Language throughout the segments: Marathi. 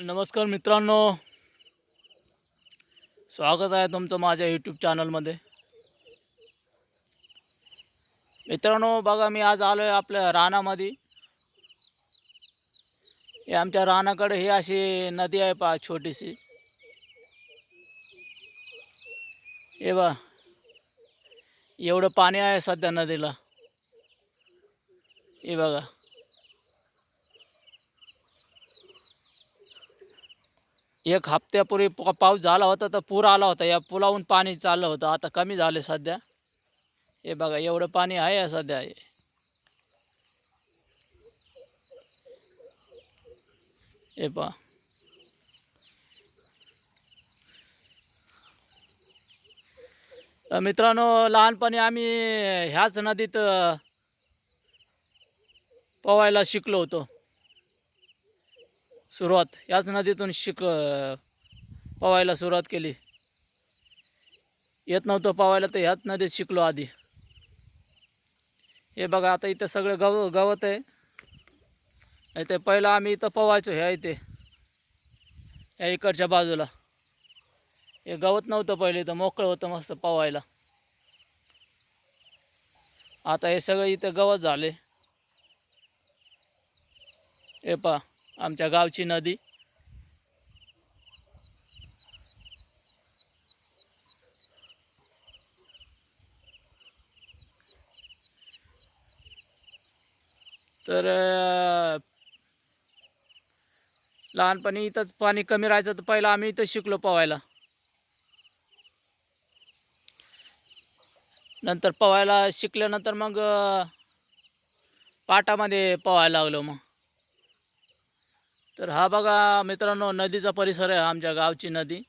नमस्कार मित्रांनो. स्वागत आहे तुमचं माझ्या यूट्यूब चॅनलमध्ये मित्रांनो बघा मी आज आलो आहे आपल्या रानामध्ये. हे आमच्या रानाकडे ही अशी नदी आहे पहा छोटीशी. हे बा एवढं पाणी आहे सध्या नदीला. हे बघा. एक हप्त्यापूर्वी प- पाऊस झाला होता तर पूर आला होता. या पुलावून पाणी चाललं होतं. आता कमी झाले सध्या. हे बघा एवढं पाणी आहे सध्या. हे. पहा. मित्रांनो लहानपणी आम्ही ह्याच नदीत पोवायला शिकलो होतो. सुरुवात. याच नदीतून शिक पवायला सुरुवात केली. येत नव्हतं पवायला तर ह्याच नदीत शिकलो आधी. हे बघा आता इथं सगळं गव गवत आहे. ते पहिलं आम्ही इथं पवायचो ह्या इथे या इकडच्या बाजूला. हे गवत नव्हतं पहिले इथं मोकळं होतं मस्त पवायला. आता हे सगळं इथं गवत झाले. हे पहा. आमच्या गावची नदी. तर लहानपणी इथंच पाणी कमी राहायचं तर पहिलं आम्ही इथं शिकलो पवायला नंतर पवायला शिकल्यानंतर मग पाटामध्ये पवायला लागलो मग. तर हा बघा मित्रांनो नदीचा परिसर आहे आमच्या गावची नदी.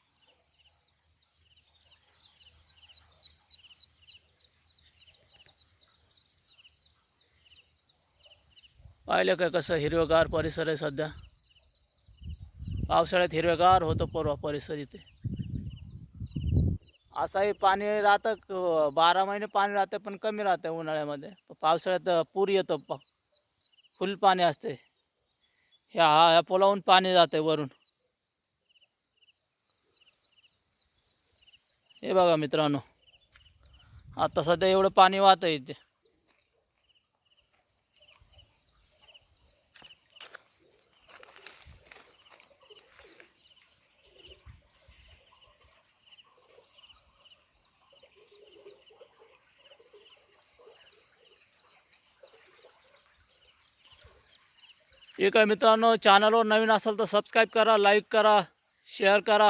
पाहिलं काय कसं हिरवेगार परिसर आहे सध्या? पावसाळ्यात हिरवेगार होतं परवा परिसर इथे. असंही पाणी राहतं बारा महिने पाणी राहतं पण कमी राहतं उन्हाळ्यामध्ये. पावसाळ्यात पूर येतं प फुल पाणी असते. ह्या ह्या पुलावून पाणी जाते वरून. हे बघा मित्रांनो आता सध्या एवढं पाणी वाहतं इथे. एक आहे मित्रांनो चॅनलवर नवीन असाल तर सबस्क्राईब करा लाईक करा शेअर करा.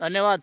धन्यवाद.